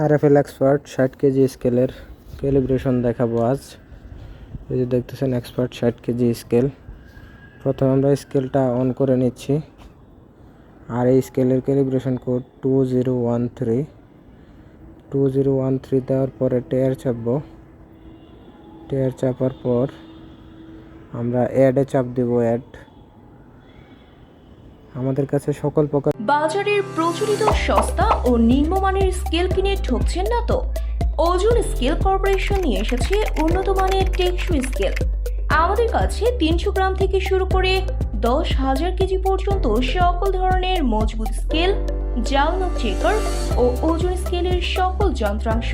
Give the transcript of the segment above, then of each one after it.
আর F L expert ষাট KG স্কেলের calibration দেখাবো আজ। এই যে দেখতেছেন এক্সপার্ট ষাট কেজি স্কেল প্রথমে আমরা স্কেলটা অন করে নিচ্ছি। আর এই স্কেলের calibration code two zero one three two zero one three দেওয়ার পরে টেয়ার চাপবো। টেয়ার চাপার পর আমরা অ্যাডে চাপ দেবো অ্যাড আমাদের কাছে সকল প্রকার বাজারের প্রচলিত সস্তা ও নিম্নমানের স্কেল কিনে ঠকছেন না তো? ওজন স্কেল কর্পোরেশন নিয়ে এসেছে উন্নত মানের টেকসই স্কেল। আমাদের কাছে তিনশো গ্রাম থেকে শুরু করে দশ হাজার কেজি পর্যন্ত সকল ধরনের মজবুত স্কেল জাল নখ চেকার ও ওজন স্কেলের সকল যন্ত্রাংশ,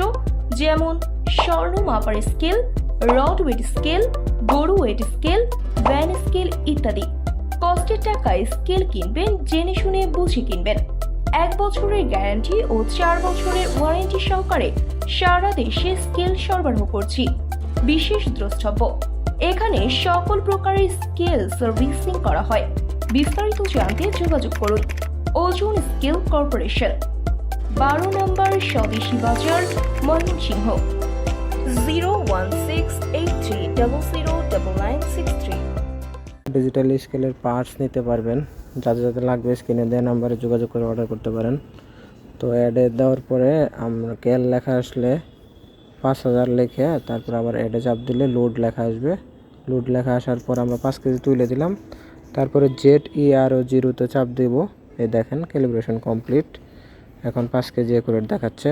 যেমন স্বর্ণ মাপার স্কেল, রড ওয়েট স্কেল, গরু ওয়েট স্কেল, ভ্যান স্কেল ইত্যাদি। টাকায় স্কেল কিনবেন, জেনে শুনে বুঝে কিনবেন। এক বছরের গ্যারান্টি ও চার বছরের ওয়ারেন্টি সহকারে সারা দেশে স্কেল সরবরাহ করছি। বিশেষ দ্রষ্টব্য, এখানে সকল প্রকারের স্কেল সার্ভিসিং করা হয়। বিস্তারিত জানতে যোগাযোগ করুন, ওজন স্কেল কর্পোরেশন। বারো নম্বর Swadeshi Bazar, Mymensingh. Zero one six eight three double digital স্কেলের পার্টস নিতে পারবেন। যাদের যাদের লাগবে স্ক্রিনে দেওয়া নাম্বারে যোগাযোগ করে অর্ডার করতে পারেন। তো অ্যাডে দেওয়ার পরে আমরা কেল লেখা আসলে পাঁচ হাজার লেখে, তারপর আবার অ্যাডে চাপ দিলে লোড লেখা আসবে। লোড লেখা আসার পর আমরা পাঁচ কেজি তুলে দিলাম। তারপরে জেড ই আর ও জিরোতে চাপ দেব। এই দেখেন ক্যালিব্রেশন কমপ্লিট এখন পাঁচ কেজি একুরেট দেখাচ্ছে।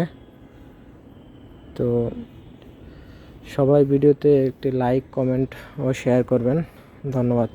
তো সবাই ভিডিওতে একটি লাইক কমেন্ট ও শেয়ার করবেন। ধন্যবাদ।